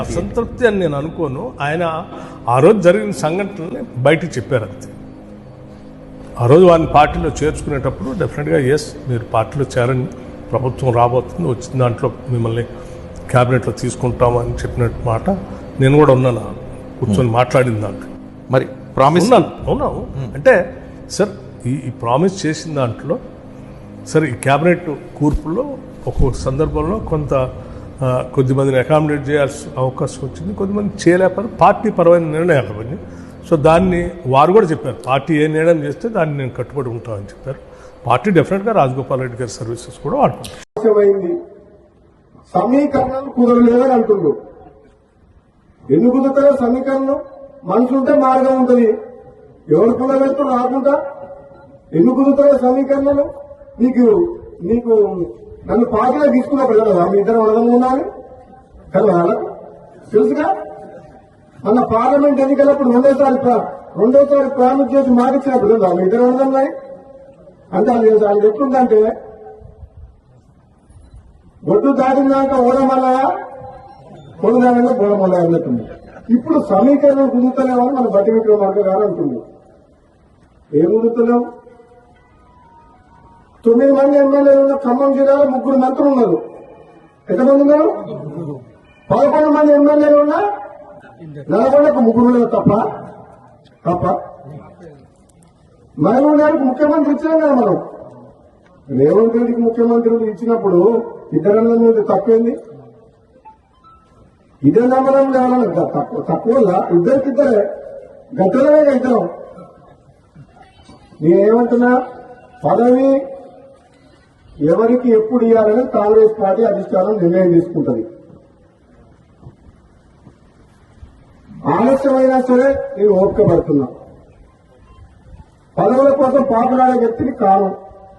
అసంతృప్తి అని నేను అనుకోను. ఆయన ఆ రోజు జరిగిన సంఘటనని బయటికి చెప్పారు అంతే. ఆ రోజు వారిని పార్టీలో చేర్చుకునేటప్పుడు డెఫినెట్గా ఎస్ మీరు పార్టీలో చేరండి. ప్రభుత్వం రాబోతుంది వచ్చిన దాంట్లో మిమ్మల్ని క్యాబినెట్లో తీసుకుంటామని చెప్పినట్టు మాట నేను కూడా ఉన్నాను. కూర్చొని మాట్లాడిన దాంట్లో. మరి ప్రామిస్ ఉన్నాను. అవునావు అంటే సార్ ఈ ఈ ప్రామిస్ చేసిన దాంట్లో సరే ఈ క్యాబినెట్ కూర్పులో ఒక్కొక్క సందర్భంలో కొంత కొద్దిమందిని అకామిడేట్ చేయాల్సిన అవకాశం వచ్చింది. కొద్దిమంది చేయలేకపోతే పార్టీ పరమైన నిర్ణయాలు అవన్నీ సో దాన్ని వారు కూడా చెప్పారు పార్టీ ఏ నిర్ణయం చేస్తే దాన్ని నేను కట్టుబడి ఉంటామని చెప్పారు. పార్టీ డెఫినెట్గా రాజగోపాల్ రెడ్డి గారి సర్వీసెస్ కూడా వాడుకుంటారు సమీకరణాలు కుదరలేదని అంటుండ్రు ఎందుకు కుదురుతాయో సమీకరణం మనసు ఉంటే మార్గం ఉంటుంది. ఎవరు కుదరలేదు? రాకుండా. ఎందుకు కుదురుతాయో సమీకరణలు? నీకు నీకు నన్ను పార్టీలో తీసుకున్నప్పుడు కదా మీ ఇద్దరు వరదలు ఉన్నారు కదా తెలుసుగా? మన పార్లమెంట్ ఎన్నికలప్పుడు రెండోసారి రెండోసారి ప్రామిస్ చేసి మాటిచ్చినప్పుడు కదా మీ ఇద్దరు వరదలున్నాయి అంటే అది అది ఎట్లుందంటే ఒడ్డు దాటినాక ఓడమల్లయా కొడుదానంగా బోడమల్లయా అన్నట్టుంది. ఇప్పుడు సమీకరణం కుదురుతలేమని మన బట్టి విక్రమార్క గారు అంటుంది ఏం కుదురుతలేము తొమ్మిది మంది ఎమ్మెల్యేలు ఉన్న ఖమ్మం జిల్లాలో ముగ్గురు మంత్రులు ఉన్నారు. ఎంతమంది ఉన్నారు? పదకొండు మంది ఎమ్మెల్యేలు ఉన్నా నల్గొండకు ముగ్గురు లేదు తప్ప. తప్ప. మహబూబ్ గారికి ముఖ్యమంత్రి ఇచ్చినాం కదా మనం. రేవంత్ రెడ్డికి ముఖ్యమంత్రులు ఇచ్చినప్పుడు ఇతరుల మీద తప్పేంది? ఇదే నమ్మడం కావాలని తక్కువ తక్కువ ఇద్దరికిద్దరే గట్టలనే ఇద్దరం. నేనేమంటున్నా పదవి ఎవరికి ఎప్పుడు ఇవ్వాలని కాంగ్రెస్ పార్టీ అధిష్టానం నిర్ణయం తీసుకుంటుంది. ఆలస్యమైనా సరే నేను ఓపిక పడుతున్నా పదవుల కోసం పాపులాడే వ్యక్తిని కాను